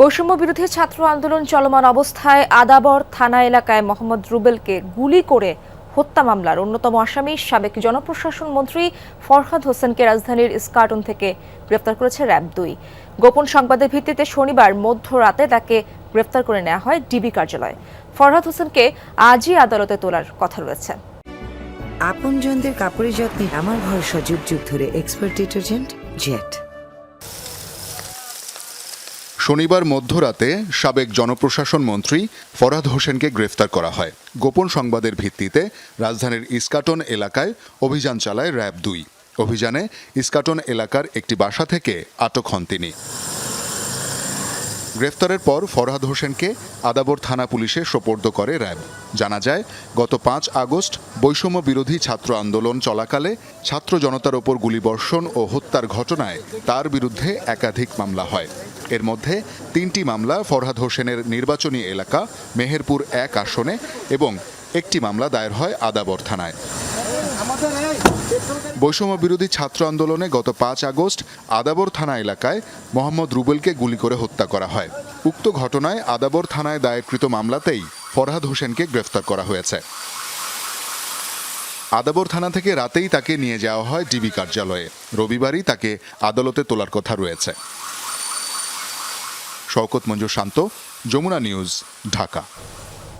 বৈষম্য বিরোধী ছাত্র আন্দোলন চলমান অবস্থায় আদাবর থানা এলাকায় মোহাম্মদ রুবেলকে গুলি করে হত্যা মামলার অন্যতম আসামি সাবেক জনপ্রশাসন মন্ত্রী ফরহাদ হোসেনকে রাজধানীর ইস্কাটন থেকে গ্রেফতার করেছে র্যাব দুই। গোপন সংবাদের ভিত্তিতে শনিবার মধ্যরাতে তাকে গ্রেফতার করে নেওয়া হয় ডিবি কার্যালয়ে। ফরহাদ হোসেনকে আজই আদালতে তোলার কথা রয়েছে। আপনজনদের কাপড়ের যত্নে আমার ভরসা যুগ যুগ ধরে এক্সপার্ট ডিটারজেন্ট জেট শনিবার মধ্যরাতে সাবেক জনপ্রশাসন মন্ত্রী ফরহাদ হোসেনকে গ্রেফতার করা হয়। গোপন সংবাদের ভিত্তিতে রাজধানীর ইস্কাটন এলাকায় অভিযান চালায় র্যাব দুই। অভিযানে ইস্কাটন এলাকার একটি বাসা থেকে আটক হন তিনি। গ্রেফতারের পর ফরহাদ হোসেনকে আদাবর থানা পুলিশে সোপর্দ করে র্যাব। জানা যায়, গত পাঁচ আগস্ট বৈষম্য বিরোধী ছাত্র আন্দোলন চলাকালে ছাত্র জনতার ওপর গুলিবর্ষণ ও হত্যার ঘটনায় তার বিরুদ্ধে একাধিক মামলা হয়। এর মধ্যে তিনটি মামলা ফরহাদ হোসেনের নির্বাচনী এলাকা মেহেরপুর এক আসনে এবং একটি মামলা দায়ের হয় আদাবর থানায়। বৈষম্য বিরোধী ছাত্র আন্দোলনে গত পাঁচ আগস্ট আদাবর থানা এলাকায় মোহাম্মদ রুবেলকে গুলি করে হত্যা করা হয়। উক্ত ঘটনায় আদাবর থানায় দায়েরকৃত মামলাতেই ফরহাদ হোসেনকে গ্রেফতার করা হয়েছে। আদাবর থানা থেকে রাতেই তাকে নিয়ে যাওয়া হয় ডিবি কার্যালয়ে। রবিবারই তাকে আদালতে তোলার কথা রয়েছে। শওকত মঞ্জু শান্ত যমুনা নিউজ ঢাকা।